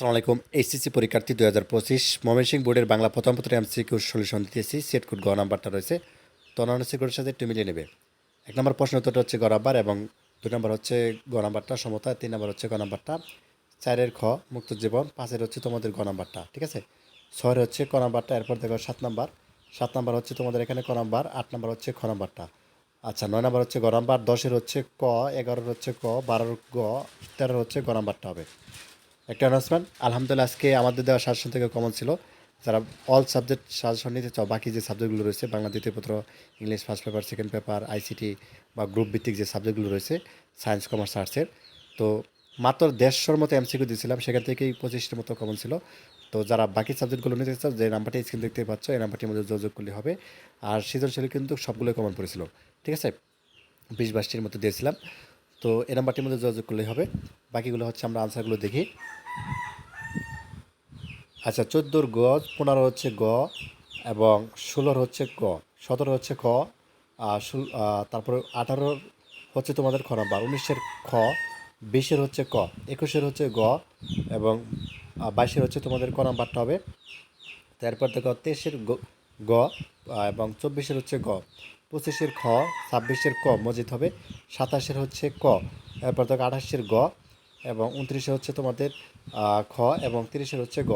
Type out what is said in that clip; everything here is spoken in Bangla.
আসসালামু আলাইকুম। এইচএসসি পরীক্ষার্থী দুই হাজার পঁচিশ, ময়মনসিংহ বোর্ডের বাংলা প্রথম পত্রে এমসিকিউ সলিউশন দিতেছি সেট কোড গ নাম্বারটা রয়েছে। তো সিকিউরিটির সাথে একটু মিলিয়ে নেবে। এক নম্বর প্রশ্ন, উত্তরটা হচ্ছে গ নাম্বার এবং দুই নম্বর হচ্ছে গ নাম্বারটা সমতা তিন নম্বর হচ্ছে গ নাম্বারটা। চারের খ, মুক্ত জীবন। পাঁচের হচ্ছে তোমাদের গ নাম্বারটা, ঠিক আছে? ছয়ের হচ্ছে ক নাম্বারটা, এরপর দেখো সাত নাম্বার। সাত নাম্বার হচ্ছে তোমাদের এখানে ক নাম্বার, আট নাম্বার হচ্ছে খ নাম্বারটা। আচ্ছা নয় নাম্বার হচ্ছে গ নাম্বার, দশের হচ্ছে ক, এগারোর হচ্ছে ক, বারোর গ, তেরোর হচ্ছে গ নাম্বারটা হবে। একটা অ্যানাউন্সমেন্ট আলহামদুলিল্লাহ, আজকে আমাদের দেওয়া সাজেশন থেকে কমন ছিল। যারা অল সাবজেক্ট সাজেশন নিতে চাও, বাকি যে সাবজেক্টগুলো রয়েছে, বাংলা দ্বিতীয় পত্র English first paper second paper ICT বা গ্রুপ ভিত্তিক যে সাবজেক্টগুলো রয়েছে সায়েন্স কমার্স আর্টসের তো মাত্র দেড়শোর মতো এমসিকিউ দিয়েছিলাম, সেখান থেকেই পঁচিশটির মতো কমন ছিল। তো যারা বাকি সাবজেক্টগুলো নিতে চাও, যে নাম্বারটি স্ক্রিন দেখতে পাচ্ছ, এই নাম্বারটির মধ্যে যোগাযোগ করলে হবে। আর সৃজনশীল কিন্তু সবগুলোই কমন পড়েছিল, ঠিক আছে? বিশ বাইশটির মতো দিয়েছিলাম। তো এই নাম্বারটির মধ্যে যোগাযোগ করলেই হবে। বাকিগুলো হচ্ছে আমরা আনসারগুলো দেখি। আচ্ছা চোদ্দোর গ, পনেরো হচ্ছে গ এবং ষোলোর হচ্ছে ক। সতেরো হচ্ছে খ তারপরে আঠারোর হচ্ছে তোমাদের খ নাম্বার। উনিশের খ, বিশের হচ্ছে ক, একুশের হচ্ছে গ এবং বাইশের হচ্ছে তোমাদের ক নাম্বারটা হবে। তারপর দেখো তেইশের গ- গ এবং চব্বিশের হচ্ছে গ। পঁচিশের খ, ছাব্বিশের ক মজিদ হবে, সাতাশের হচ্ছে ক। এরপর দেখো আঠাশের গ এবং উনত্রিশে হচ্ছে তোমাদের খ এবং তিরিশের হচ্ছে গ।